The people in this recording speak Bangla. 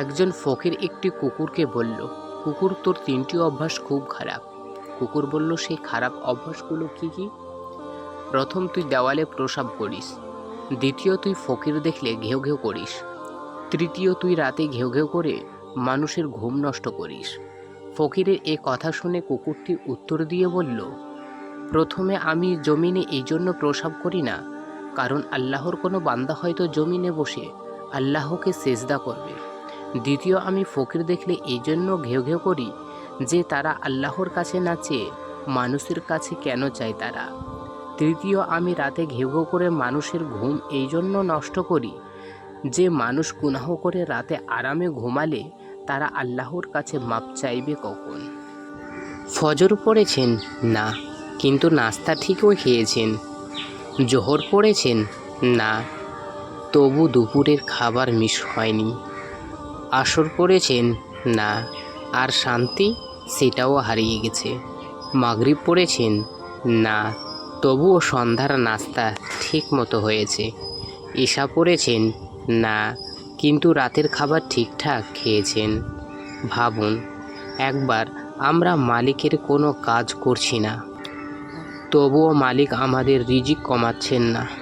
একজন ফকির একটি কুকুরকে বলল, কুকুর, তোর তিনটি অভ্যাস খুব খারাপ। কুকুর বলল, সেই খারাপ অভ্যাসগুলো কি কি? প্রথম, তুই দেওয়ালে প্রসাব করিস। দ্বিতীয়, তুই ফকির দেখলে ঘেউ ঘেউ করিস। তৃতীয়, তুই রাতে ঘেউ ঘেউ করে মানুষের ঘুম নষ্ট করিস। ফকিরের এ কথা শুনে কুকুরটি উত্তর দিয়ে বলল, প্রথমে আমি জমিনে এই জন্য প্রসাব করি না, কারণ আল্লাহর কোনো বান্দা হয়তো জমিনে বসে আল্লাহকে সেজদা করবে। দ্বিতীয়, আমি ফকির দেখলে এই জন্য ঘেউ ঘেউ করি যে তারা আল্লাহর কাছে না চেয়ে মানুষের কাছে কেন চায় তারা। তৃতীয়, আমি রাতে ঘেউ ঘেউ করে মানুষের ঘুম এই জন্য নষ্ট করি যে মানুষ গুনাহ করে রাতে আরামে ঘুমালে তারা আল্লাহর কাছে মাপ চাইবে কখন? ফজর পড়েছেন? না। কিন্তু নাস্তা ঠিকও খেয়েছেন। জোহর পড়েছেন? না। তবু দুপুরের খাবার মিস হয়নি। আসর পড়েছেন না। আর শান্তি? সেটাও হারিয়ে গেছে। মাগরিব পড়েছেন? না। তবুও সন্ধ্যার নাস্তা ঠিক মতো হয়েছে। ঈশা পড়েছেন? না। কিন্তু রাতের খাবার ঠিকঠাক খেয়েছেন। ভাবুন, একবার আমরা মালিকের কোনো কাজ করছি না। তবুও মালিক আমাদের রিজিক কমাচ্ছেন না।